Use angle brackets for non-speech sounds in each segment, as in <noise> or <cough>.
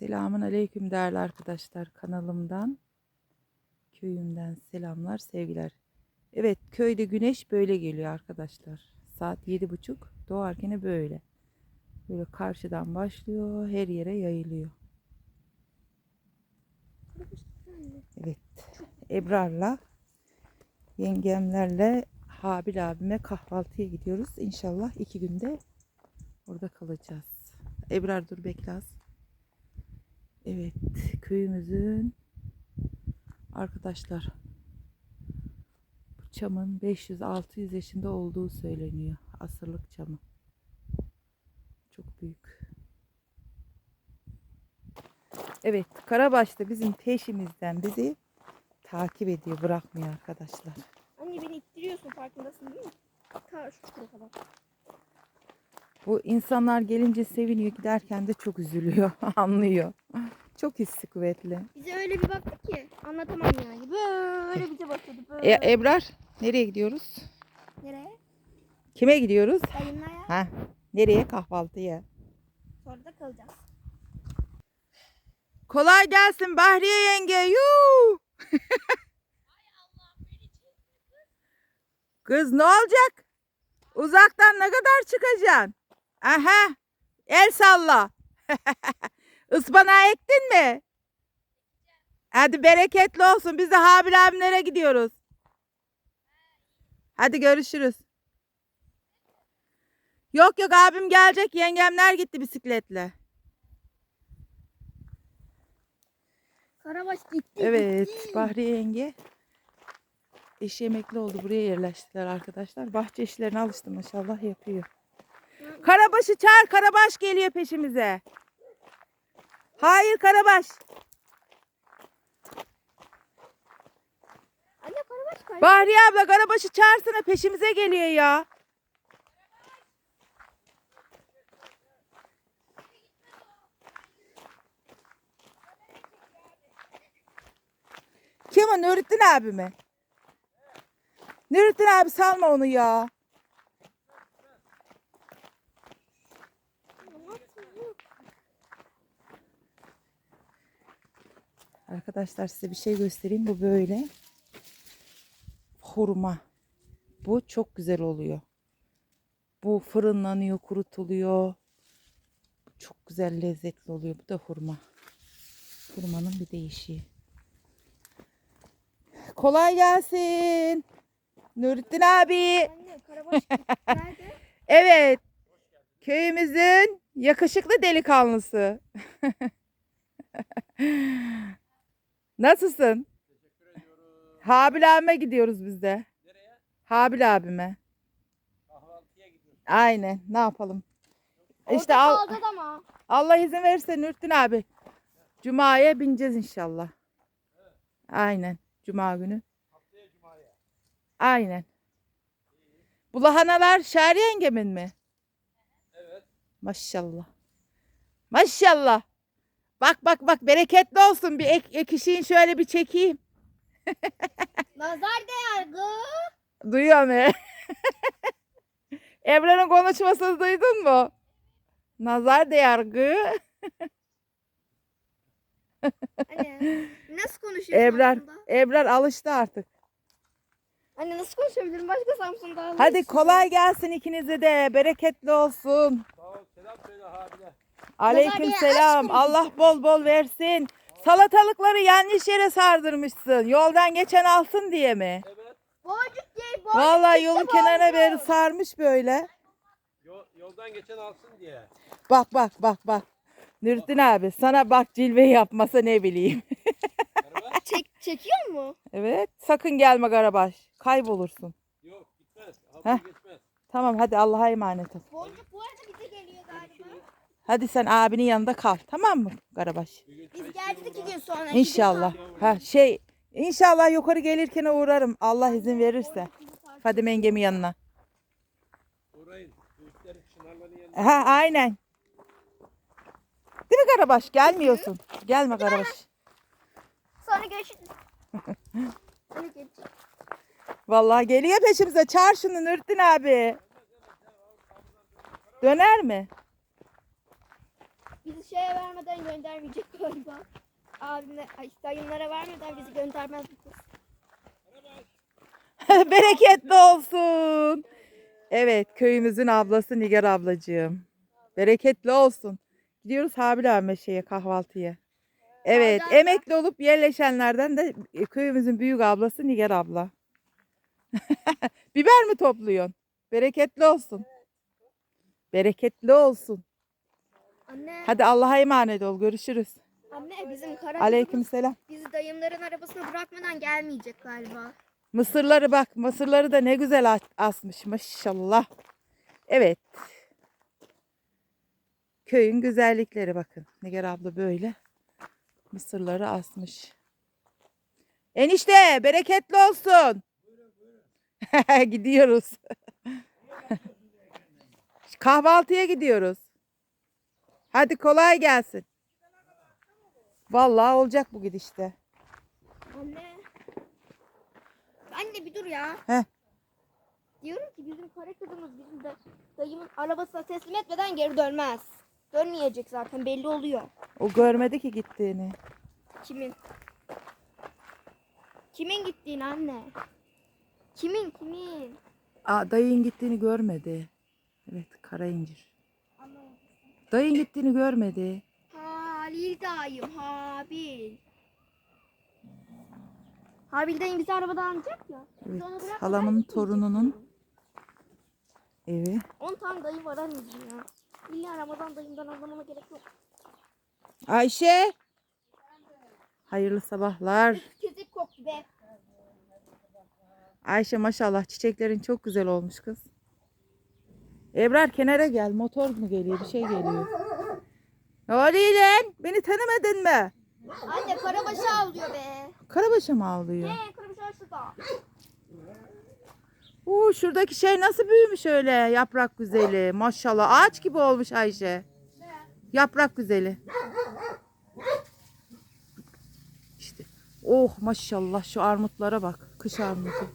Selamun aleyküm değerli arkadaşlar kanalımdan, köyümden selamlar, sevgiler. Evet köyde güneş böyle geliyor arkadaşlar. Saat yedi buçuk doğarken böyle. Böyle karşıdan başlıyor her yere yayılıyor. Evet Ebrar'la yengemlerle Habil abime kahvaltıya gidiyoruz. İnşallah iki günde orada kalacağız. Ebrar dur bekle az. Evet, köyümüzün arkadaşlar bu çamın 500-600 yaşında olduğu söyleniyor. Asırlık çamı. Çok büyük. Evet, Karabaş da bizim peşimizden bizi takip ediyor, bırakmıyor arkadaşlar. Anne beni ittiriyorsun farkındasın değil mi? Ta şu kadar. Bu insanlar gelince seviniyor, giderken de çok üzülüyor, <laughs> anlıyor. Çok hissi kuvvetli. Bize öyle bir baktı ki anlatamam yani. Böyle bize bakıyordu böyle. E, Ebrar, nereye gidiyoruz? Nereye? Kime gidiyoruz? Dayımlara. Ha, nereye? Kahvaltıya. Sonra da kalacağız. Kolay gelsin Bahriye yenge. Yuu. <laughs> Kız ne olacak? Uzaktan ne kadar çıkacaksın? Aha. El salla. <laughs> Ispanağı ektin mi? Hadi bereketli olsun. Biz de Habil abimlere gidiyoruz. Hadi görüşürüz. Yok yok abim gelecek. Yengemler gitti bisikletle. Karabaş gitti. Evet, gitti. Bahriye yenge eşi emekli oldu. Buraya yerleştiler arkadaşlar. Bahçe işlerine alıştı maşallah yapıyor. Karabaş'ı çağır. Karabaş geliyor peşimize. Hayır Karabaş. Anne Karabaş. Bahriye abla Karabaş'ı çağırsana peşimize geliyor ya. O? Nurettin abi mi? Nurettin abi salma onu ya. Arkadaşlar size bir şey göstereyim. Bu böyle hurma. Bu çok güzel oluyor. Bu fırınlanıyor, kurutuluyor. Bu çok güzel lezzetli oluyor. Bu da hurma. Hurmanın bir değişiği. Kolay gelsin. Nurettin abi. Anne Karabaş gitti. Nerede? <laughs> Evet. Köyümüzün yakışıklı delikanlısı. <laughs> Nasılsın? Habil abime gidiyoruz biz de. Nereye? Habil abime. Kahvaltıya gidiyoruz. Aynen. Ne yapalım? İşte Orada al, ama. Allah izin verirse Nurtin abi. Cuma'ya bineceğiz inşallah. Aynen. Cuma günü. Haftaya Cuma'ya. Aynen. Bu lahanalar Şahriye yengemin mi? Evet. Maşallah. Maşallah. Bak bak bak bereketli olsun. Bir ek, ekişiğin şöyle bir çekeyim. <laughs> Nazar değer gı. Duyuyor mu? <laughs> Emre'nin konuşmasını duydun mu? Nazar değer gı. Anne nasıl konuşuyorsun Ebrar, Samsun'da? Ebrar alıştı artık. Anne nasıl konuşabilirim başka Samsun'da? Hadi kolay gelsin ikinize de. Bereketli olsun. Sağ ol. Selam söyle abine. Aleyküm selam. Allah bol bol versin. Salatalıkları yanlış yere sardırmışsın. Yoldan geçen alsın diye mi? Evet. Boncuk değil boncuk. Vallahi yolun kenarına beri sarmış böyle. Yol, yoldan geçen alsın diye. Bak bak bak bak. Nurtin abi sana bak cilve yapmasa ne bileyim. Çek, çekiyor mu? evet sakın gelme Karabaş. Kaybolursun. Yok gitmez. Geçmez. Tamam hadi Allah'a emanet ol. Boncuk bu arada. Hadi sen abinin yanında kal tamam mı Karabaş? Biz geldik iki gün sonra. İnşallah. Ha şey inşallah yukarı gelirken uğrarım Allah izin verirse. sonra. Fadime yengemin yanına. Uğrayın. Büyüklerin çınarların yanına. Ha aynen. Değil mi Karabaş? Gelmiyorsun. Gelme Karabaş. Sonra görüşürüz. <laughs> Anne gelecek. Vallahi geliyor peşimize. Çağır şunu Nurtin abi. Döner mi? Bizi şeye vermeden göndermeyecek galiba. Abime, ay dayımlara vermeden bizi göndermez bu kız. <laughs> Bereketli olsun. Evet köyümüzün ablası Nigar ablacığım. Bereketli olsun. Gidiyoruz Habil abime şeye kahvaltıya. Evet Nereden? emekli olup yerleşenlerden de e, köyümüzün büyük ablası Nigar abla. <laughs> Biber mi topluyorsun? Bereketli olsun. Bereketli olsun. Anne, Hadi Allah'a emanet ol. Görüşürüz. anne bizim kara Aleykümselam. bizi dayımların arabasına bırakmadan gelmeyecek galiba. Mısırları bak. Mısırları da ne güzel as- asmış. Maşallah. Evet. Köyün güzellikleri bakın. Nigar abla böyle. Mısırları asmış. Enişte bereketli olsun. <laughs> gidiyoruz. <laughs> Kahvaltıya gidiyoruz. Hadi kolay gelsin. Vallahi olacak bu gidişte. Anne. Anne bir dur ya. Heh. Diyorum ki bizim kara kızımız bizim de dayımın arabasına teslim etmeden geri dönmez. Dönmeyecek zaten belli oluyor. O görmedi ki gittiğini. Kimin? Kimin gittiğini anne? Kimin kimin? Aa, dayın gittiğini görmedi. Evet kara incir. Dayın gittiğini görmedi. Halil dayım Habil. Habil dayım bizi arabadan alacak ya. Evet halamın torununun evi. 10 tane dayı var anneciğim ya. İlla Ramazan dayımdan anlamama gerek yok. Ayşe. Hayırlı sabahlar. Kesik koktu be. Ayşe maşallah çiçeklerin çok güzel olmuş kız. Ebrar kenara gel. Motor mu geliyor? Bir şey geliyor. Ne oluyor lan? Beni tanımadın mı? Anne karabaşı avlıyor be. Karabaşa mı ağlıyor? Ne karabaşı şurada. Oo, şuradaki şey nasıl büyümüş öyle yaprak güzeli. Maşallah ağaç gibi olmuş Ayşe. Yaprak güzeli. İşte. Oh maşallah şu armutlara bak. Kış armutu.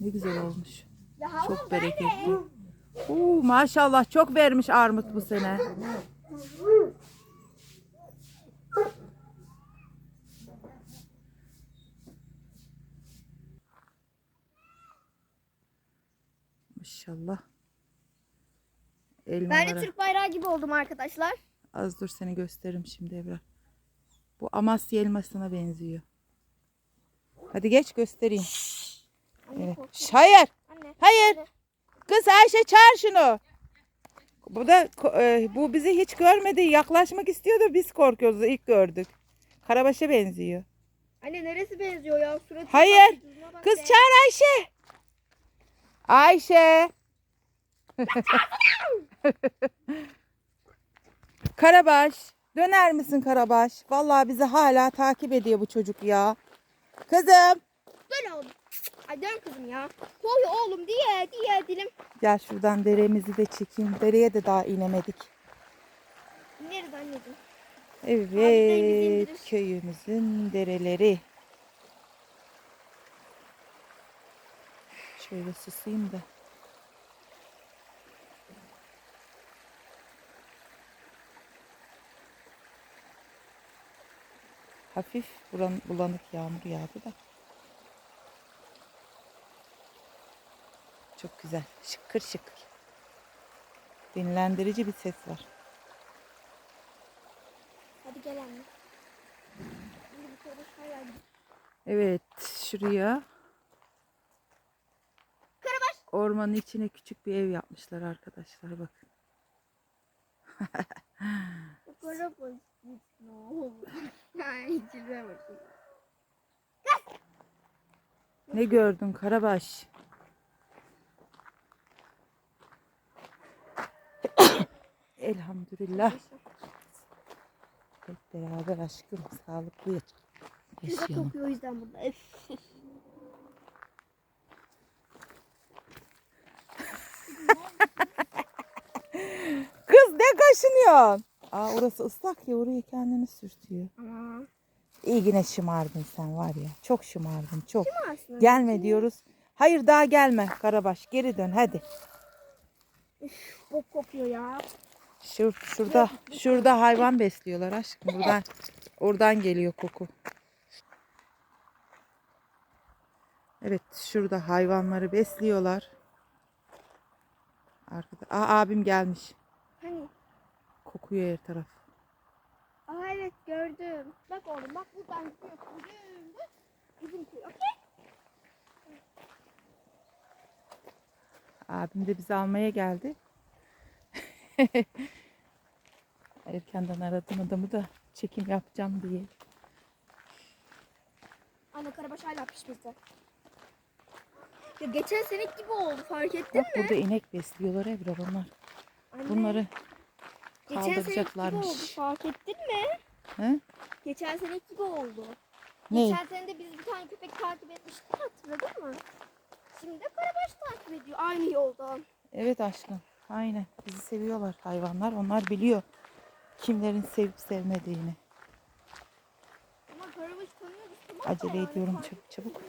Ne güzel olmuş. Çok bereketli. Oo, maşallah çok vermiş armut bu sene. Maşallah. Ben de Elmalara. Türk bayrağı gibi oldum arkadaşlar. Az dur seni gösteririm şimdi Ebrar. Bu Amasya elmasına benziyor. Hadi geç göstereyim. Evet. korktum. Anne. Hayır. Anne. Kız Ayşe çağır şunu. Bu da e, bu bizi hiç görmedi. Yaklaşmak istiyor da biz korkuyoruz. ilk gördük. Karabaş'a benziyor. Anne neresi benziyor ya? Suratı Hayır. bak Kız be. çağır Ayşe. Ayşe. <laughs> Karabaş. Döner misin Karabaş? Vallahi bizi hala takip ediyor bu çocuk ya. Kızım. Dön oğlum. Ay dön kızım ya. Koy oğlum diye diye dilim. Gel şuradan deremizi de çekeyim. Dereye de daha inemedik. İneriz anneciğim. Evet, indirir. köyümüzün dereleri. Şöyle susayım da. Hafif bulanık yağmur yağdı da. Çok güzel. Şıkır şıkır. Dinlendirici bir ses var. Hadi gel anne. Evet, şuraya Karabaş. ormanın içine küçük bir ev yapmışlar arkadaşlar bakın. <laughs> Karabaş. <laughs> Ne gördün Karabaş? Elhamdülillah. Hep beraber aşkım sağlıklı yaşayalım. kokuyor o yüzden burada. Öf. <laughs> Kız ne kaşınıyorsun? Aa orası ıslak ya oraya kendini sürtüyor. Ama. İyi yine şımardın sen var ya. Çok şımardın çok. aslında? Gelme diyoruz. Hayır daha gelme Karabaş geri dön hadi. Bok kokuyor ya. Şur, şurada şurada hayvan besliyorlar aşkım. Buradan oradan geliyor koku. Evet şurada hayvanları besliyorlar. Arkada. Aa, abim gelmiş. Hani? Kokuyor her taraf. Aa evet gördüm. Bak oğlum bak buradan gidiyor. Gördüm. Bizim köy. Okey. Abim de bizi almaya geldi. <laughs> Erkenden aradım adamı da çekim yapacağım diye. Anne karabaş hala pişmesi. Ya geçen sene gibi oldu fark ettin Bak burada inek besliyorlar Ebru bunlar. Anne, Bunları geçen sene gibi kaldıracaklarmış. oldu fark ettin mi? he? Geçen sene gibi oldu. Ne? Geçen sene de biz bir tane köpek takip etmiştik hatırladın mı? Şimdi de karabaş takip ediyor aynı yoldan. Evet aşkım. Aynen. Bizi seviyorlar hayvanlar. Onlar biliyor kimlerin sevip sevmediğini. Acele ediyorum çabuk çabuk.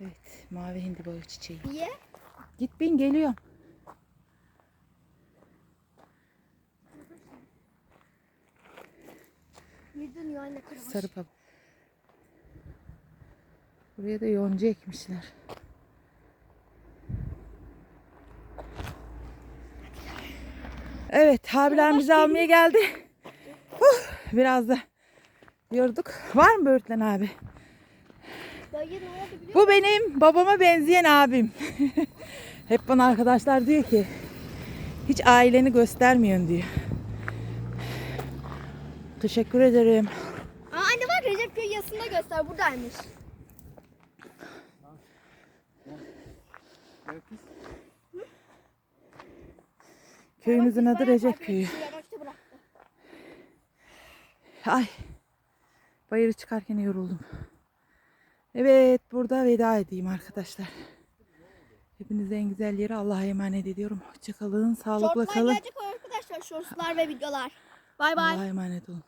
Evet. Mavi hindiba çiçeği. Niye? Git bin geliyorum. Dönüyor? Sarı pap. Buraya da yonca ekmişler. Evet, abiler bizi almaya geldi. Huh, biraz da yorduk. Var mı böğürtlen abi? Dayı Bu benim babama benzeyen abim. <laughs> Hep bana arkadaşlar diyor ki hiç aileni göstermiyorsun diyor. Teşekkür ederim. Aa anne bak Recep Köy yasında göster buradaymış. Köyümüzün adı Recep Köyü. Ay. Bayırı çıkarken yoruldum. Evet burada veda edeyim arkadaşlar. Hepinize en güzel yere Allah'a emanet ediyorum. Hoşçakalın. Sağlıkla Shortlar kalın. gelecek arkadaşlar shortslar ve videolar. Bay bay. Allah'a emanet olun.